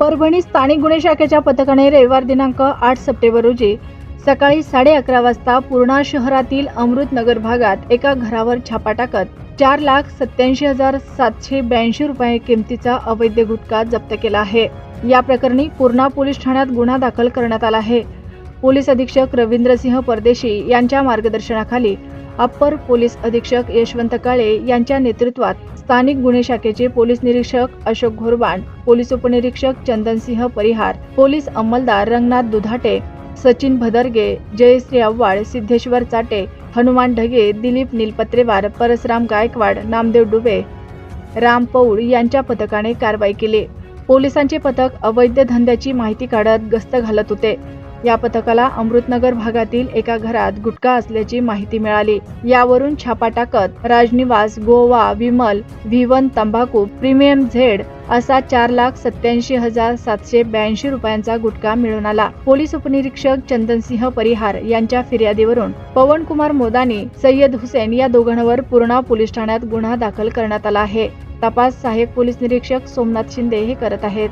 परभणी स्थानिक गुन्हे शाखेच्या पथकाने रविवार दिनांक आठ सप्टेंबर रोजी सकाळी साडे अकरा वाजता पूर्णा शहरातील अमृतनगर भागात एका घरावर छापा टाकत चार लाख सत्याऐंशी हजार सातशे ब्याऐंशी रुपये किमतीचा अवैध गुटखा जप्त केला आहे. या प्रकरणी पूर्णा पोलीस ठाण्यात गुन्हा दाखल करण्यात आला आहे. पोलीस अधीक्षक रवींद्रसिंह परदेशी यांच्या मार्गदर्शनाखाली अप्पर पोलीस अधीक्षक यशवंत काळे यांच्या नेतृत्वात स्थानिक गुन्हे शाखेचे पोलीस निरीक्षक अशोक घोरबाण पोलीस उपनिरीक्षक चंदनसिंह परिहार पोलीस अंमलदार रंगनाथ दुधाटे सचिन भदरगे जयश्री आव्हाड सिद्धेश्वर चाटे हनुमान ढगे दिलीप नीलपत्रेवार परसराम गायकवाड नामदेव डुबे राम पौड यांच्या पथकाने कारवाई केली. पोलिसांचे पथक अवैध धंद्याची माहिती काढत गस्त घालत होते. या पथकाला अमृतनगर भागातील एका घरात गुटखा असल्याची माहिती मिळाली. यावरून छापा टाकत राजनिवास गोवा विमल व्ही तंबाखू प्रीमियम झेड असा चार लाख सत्याऐंशी हजार सातशे ब्याऐंशी रुपयांचा गुटखा मिळून आला. पोलीस उपनिरीक्षक चंदनसिंह परिहार यांच्या फिर्यादीवरून पवन कुमार मोदानी सय्यद हुसेन या दोघांवर पूर्णा पोलीस ठाण्यात गुन्हा दाखल करण्यात आला आहे. तपास सहाय्यक पोलीस निरीक्षक सोमनाथ शिंदे हे करत आहेत.